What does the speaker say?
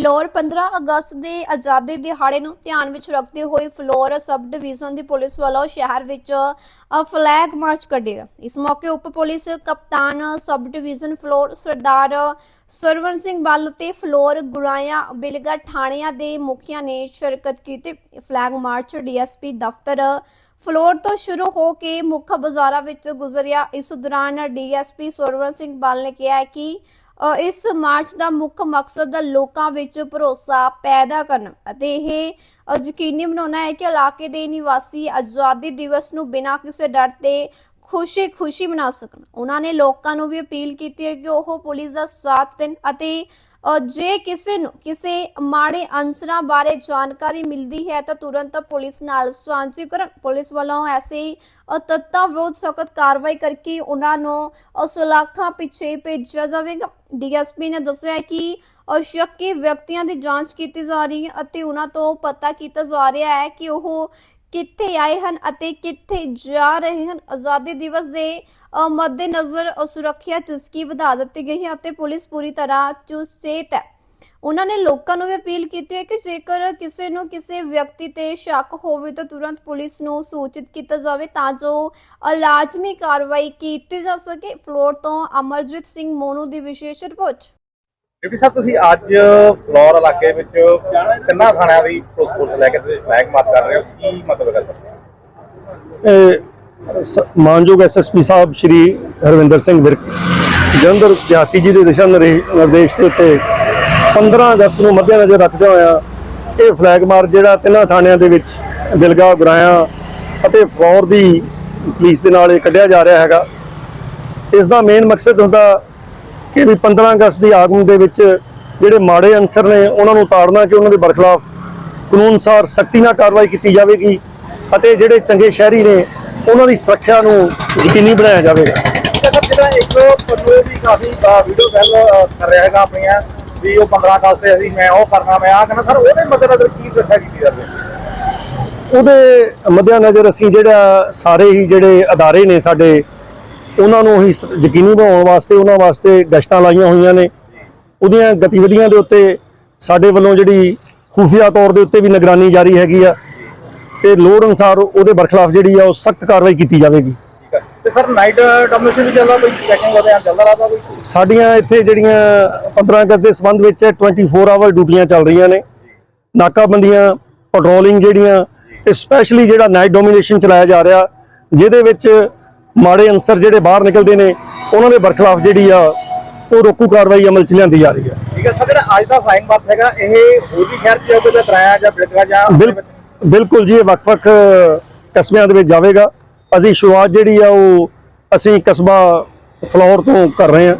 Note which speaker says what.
Speaker 1: ਫਿਲੌਰ 15 ਅਗਸਤ ਦੇ ਆਜ਼ਾਦੀ ਦਿਹਾੜੇ ਨੂੰ ਧਿਆਨ ਵਿੱਚ ਰੱਖਦੇ ਹੋਏ ਫਿਲੌਰ ਸਬ ਡਿਵੀਜ਼ਨ ਦੀ ਪੁਲਿਸ ਵੱਲੋਂ ਸ਼ਹਿਰ ਵਿੱਚ ਫਲੈਗ ਮਾਰਚ ਕੱਢਿਆ ਇਸ ਮੌਕੇ ਉਪ ਪੁਲਿਸ ਕਪਤਾਨ ਸਬ ਡਿਵੀਜ਼ਨ ਫਿਲੌਰ ਸਰਦਾਰ ਸਰਵਨ ਸਿੰਘ ਬੱਲ ਤੇ ਫਿਲੌਰ ਗੁਰਾਇਆ ਬਿਲਗਾ ਥਾਣਿਆਂ ਦੇ ਮੁਖੀਆਂ ਨੇ ਸ਼ਿਰਕਤ ਕੀਤੀ। ਫਲੈਗ ਮਾਰਚ ਡੀਐਸਪੀ ਦਫ਼ਤਰ ਫਲੋਰ ਤੋਂ ਸ਼ੁਰੂ ਹੋ ਕੇ ਮੁੱਖ ਬਾਜ਼ਾਰਾਂ ਵਿੱਚ ਗੁਜ਼ਰਿਆ। ਇਸ ਦੌਰਾਨ ਡੀਐਸਪੀ ਸਰਵਨ ਸਿੰਘ ਬੱਲ ਨੇ ਕਿਹਾ ਕਿ ਇਸ ਮਾਰਚ ਦਾ ਮੁੱਖ ਮਕਸਦ ਲੋਕਾਂ ਵਿੱਚ ਭਰੋਸਾ ਪੈਦਾ ਕਰਨਾ ਅਤੇ ਇਹ ਯਕੀਨੀ ਬਣਾਉਣਾ ਹੈ ਕਿ ਇਲਾਕੇ ਦੇ ਨਿਵਾਸੀ ਆਜ਼ਾਦੀ ਦਿਵਸ ਨੂੰ ਬਿਨਾਂ ਕਿਸੇ ਡਰ ਤੇ ਖੁਸ਼ੀ-ਖੁਸ਼ੀ ਮਨਾ ਸਕਣ। ਉਹਨਾਂ ਨੇ ਲੋਕਾਂ ਨੂੰ ਵੀ ਅਪੀਲ ਕੀਤੀ ਹੈ ਕਿ ਉਹ ਪੁਲਿਸ ਦਾ ਸਾਥ ਦੇਣ ਅਤੇ ਜੇ ਕਿਸੇ ਨੂੰ ਕਿਸੇ ਮਾੜੇ ਅੰਸਰਾਂ ਬਾਰੇ ਜਾਣਕਾਰੀ ਮਿਲਦੀ ਹੈ ਤਾਂ ਤੁਰੰਤ ਪੁਲਿਸ ਨਾਲ ਸਾਂਝੀ ਕਰਨ। ਪੁਲਿਸ ਵੱਲੋਂ ਐਸੇ ਤੱਤਾਂ ਵਿਰੁੱਧ ਸਖਤ ਕਾਰਵਾਈ ਕਰਕੇ ਉਹਨਾਂ ਨੂੰ ਅ, ਪਿੱਛੇ ਭੇਜਿਆ ਜਾਵੇਗਾ। ਡੀਐਸਪੀ ਨੇ ਦੱਸਿਆ ਕਿ ਅ, ਵਿਅਕਤੀਆਂ ਦੀ ਜਾਂਚ ਕੀਤੀ ਜਾ ਰਹੀ ਹੈ ਅਤੇ ਉਹਨਾਂ ਤੋਂ ਪਤਾ ਕੀਤਾ ਜਾ ਰਿਹਾ ਹੈ ਕਿ ਉਹ ਕਿੱਥੇ ਆਏ ਹਨ ਅਤੇ ਕਿੱਥੇ ਜਾ ਰਹੇ ਹਨ? ਆਜ਼ਾਦੀ ਦਿਵਸ ਦੇ ਮੱਦੇਨਜ਼ਰ ਸੁਰੱਖਿਆ ਚੁਸਕੀ ਵਧਾ ਦਿੱਤੀ ਗਈ ਹੈ ਅਤੇ ਪੁਲਿਸ ਪੂਰੀ ਤਰ੍ਹਾਂ ਚੁਸਤ ਹੈ। ਉਹਨਾਂ ਨੇ ਲੋਕਾਂ ਨੂੰ ਵੀ ਅਪੀਲ ਕੀਤੀ ਹੈ ਕਿ ਜੇਕਰ ਕਿਸੇ ਨੂੰ ਕਿਸੇ ਵਿਅਕਤੀ ਤੇ ਸ਼ੱਕ ਹੋਵੇ ਤਾਂ ਤੁਰੰਤ ਪੁਲਿਸ ਨੂੰ ਸੂਚਿਤ ਕੀਤਾ ਜਾਵੇ ਤਾਂ ਜੋ ਲਾਜ਼ਮੀ ਕਾਰਵਾਈ ਕੀਤੀ ਜਾ ਸਕੇ। ਫਲੋਰ ਤੋਂ ਅਮਰਜੀਤ ਸਿੰਘ ਮੋਨੂ ਦੀ ਵਿਸ਼ੇਸ਼ ਰਿਪੋਰਟ।
Speaker 2: ਡਿਪਟੀ ਸਾਹਿਬ, ਤੁਸੀਂ ਅੱਜ ਫਲੋਰ ਇਲਾਕੇ ਵਿੱਚ ਕਿੰਨਾ ਥਾਣਿਆਂ ਦੀ ਪੁਲਿਸ ਫੋਰਸ ਲੈ ਕੇ ਫਲੈਗ ਮਾਰਚ ਕਰ ਰਹੇ ਹੋ। ਕੀ ਮਤਲਬ ਹੈ ਸਰ?
Speaker 3: ਇਹ ਮਾਨਯੋਗ ਐਸਐਸਪੀ ਸਾਹਿਬ ਸ਼੍ਰੀ ਹਰਵਿੰਦਰ ਸਿੰਘ ਵਿਰਕ, ਜਲੰਧਰ ਦਿਹਾਤੀ ਜੀ ਦੇ ਦਿਸ਼ਾ ਨਿਰੇ- ਨਿਰਦੇਸ਼ ਦੇ ਉੱਤੇ 15 ਅਗਸਤ ਨੂੰ ਮੱਦੇਨਜ਼ਰ ਰੱਖਦੇ ਹੋਇਆ ਇਹ ਫਲੈਗ ਮਾਰਚ ਜਿਹੜਾ ਤਿੰਨਾਂ ਥਾਣਿਆਂ ਦੇ ਵਿੱਚ ਬਿਲਗਾ ਗੁਰਾਇਆ ਅਤੇ ਫਲੌਰ ਦੀ ਪੁਲਿਸ ਦੇ ਨਾਲ ਇਹ ਕੱਢਿਆ ਜਾ ਰਿਹਾ ਹੈਗਾ। ਇਸ ਦਾ ਮੇਨ ਮਕਸਦ ਹੁੰਦਾ ਕਿ ਵੀ 15 ਅਗਸਤ ਦੀ ਆਗਮਨ ਦੇ ਵਿੱਚ ਜਿਹੜੇ ਮਾੜੇ ਅਨਸਰ ਨੇ ਉਹਨਾਂ ਨੂੰ ਤਾੜਨਾ ਕਿ ਉਹਨਾਂ ਦੇ ਬਰਖਲਾਫ ਕਾਨੂੰਨ ਅਨੁਸਾਰ ਸਖਤੀ ਨਾਲ ਕਾਰਵਾਈ ਕੀਤੀ ਜਾਵੇਗੀ ਅਤੇ ਜਿਹੜੇ ਚੰਗੇ ਸ਼ਹਿਰੀ ਨੇ ਉਹਨਾਂ ਦੀ ਸੁਰੱਖਿਆ ਨੂੰ ਯਕੀਨੀ ਬਣਾਇਆ ਜਾਵੇਗਾ।
Speaker 2: ਜਿਹੜਾ ਇੱਕ ਪਰਨੂ ਵੀ ਕਾਫੀ ਵੀਡੀਓ ਵਾਇਰਲ ਕਰ ਰਿਹਾ ਹੈਗਾ ਆਪਣੀਆਂ ਵੀ ਉਹ 15 ਅਗਸਤ ਤੇ ਅਸੀਂ ਮੈਂ ਉਹ ਕਰਨਾ ਮੈਂ ਆ ਕਰਨਾ ਸਰ ਉਹਦੇ ਮੱਦੇਨਜ਼ਰ ਕੀ ਸੁਰੱਖਿਆ ਕੀਤੀ ਹੈ
Speaker 3: ਉਹਦੇ ਮੱਦੇਨਜ਼ਰ ਅਸੀਂ ਜਿਹੜਾ ਸਾਰੇ ਹੀ ਜਿਹੜੇ ਅਦਾਰੇ ਨੇ ਸਾਡੇ ਉਹਨਾਂ ਨੂੰ ਹੀ ਸ- ਯਕੀਨੀ ਬਣਾਉਣ ਵਾਸਤੇ ਉਹਨਾਂ ਵਾਸਤੇ ਗਸ਼ਤਾਂ ਲਾਈਆਂ ਹੋਈਆਂ ਨੇ। ਉਹਦੀਆਂ ਗਤੀਵਿਧੀਆਂ ਦੇ ਉੱਤੇ ਸਾਡੇ ਵੱਲੋਂ ਜਿਹੜੀ ਖੂਫੀਆ ਤੌਰ ਦੇ ਉੱਤੇ ਵੀ ਨਿਗਰਾਨੀ ਜਾਰੀ ਹੈਗੀ ਆ ਤੇ ਲੋੜ ਅਨੁਸਾਰ ਉਹਦੇ ਬਰਖਲਾਫ ਜਿਹੜੀ ਆ ਉਹ ਸਖਤ ਕਾਰਵਾਈ ਕੀਤੀ ਜਾਵੇਗੀ।
Speaker 2: ਤੇ ਸਰ ਨਾਈਟ ਡੋਮਿਨੇਸ਼ਨ ਵੀ ਚੱਲਦਾ ਕੋਈ ਚੈਕਿੰਗ ਵਗੈਰਾ ਚੱਲਦਾ ਰਹਦਾ ਕੋਈ?
Speaker 3: ਸਾਡੀਆਂ ਇੱਥੇ ਜਿਹੜੀਆਂ 15 ਅਗਸਤ ਦੇ ਸੰਬੰਧ ਵਿੱਚ 24 ਆਵਰ ਡਿਊਟੀਆਂ ਚੱਲ ਰਹੀਆਂ ਨੇ। ਨਾਕਾਬੰਦੀਆਂ ਪੈਟਰੋਲਿੰਗ ਜਿਹੜੀਆਂ ਤੇ ਸਪੈਸ਼ਲੀ ਜਿਹੜਾ ਨਾਈਟ ਡੋਮੀਨੇਸ਼ਨ ਚਲਾਇਆ ਜਾ ਰਿਹਾ ਜਿਹਦੇ ਵਿੱਚ ਮਾੜੇ ਅਨਸਰ ਜਿਹੜੇ ਬਾਹਰ ਨਿਕਲਦੇ ਨੇ ਉਹਨਾਂ ਦੇ ਬਰਖਲਾਫ ਜਿਹੜੀ ਆ ਉਹ ਰੋਕੂ ਕਾਰਵਾਈ ਅਮਲ ਚ ਲਿਆਂਦੀ ਜਾ ਰਹੀ ਹੈ।
Speaker 2: ਠੀਕ ਹੈ ਸਰ ਜਿਹੜਾ ਅੱਜ ਦਾ ਫਲਾਈਂਗ ਮਾਰਚ ਹੈਗਾ ਇਹ ਹੋਰ ਵੀ ਸ਼ਹਿਰ ਚ ਤਾਂ ਕਰਾਇਆ ਜਾਂ ਬਿਲਕਾ ਜਾਂ
Speaker 3: ਬਿਲ- ਬਿਲਕੁਲ ਜੀ ਇਹ ਵੱਖ-ਵੱਖ ਕਸਬਿਆਂ ਦੇ ਵਿੱਚ ਜਾਵੇਗਾ। ਅਸੀਂ ਸ਼ੁਰੂਆਤ ਜਿਹੜੀ ਆ ਉਹ ਅਸੀਂ ਕਸਬਾ ਫਲੋਰ ਤੋਂ ਕਰ ਰਹੇ ਹਾਂ।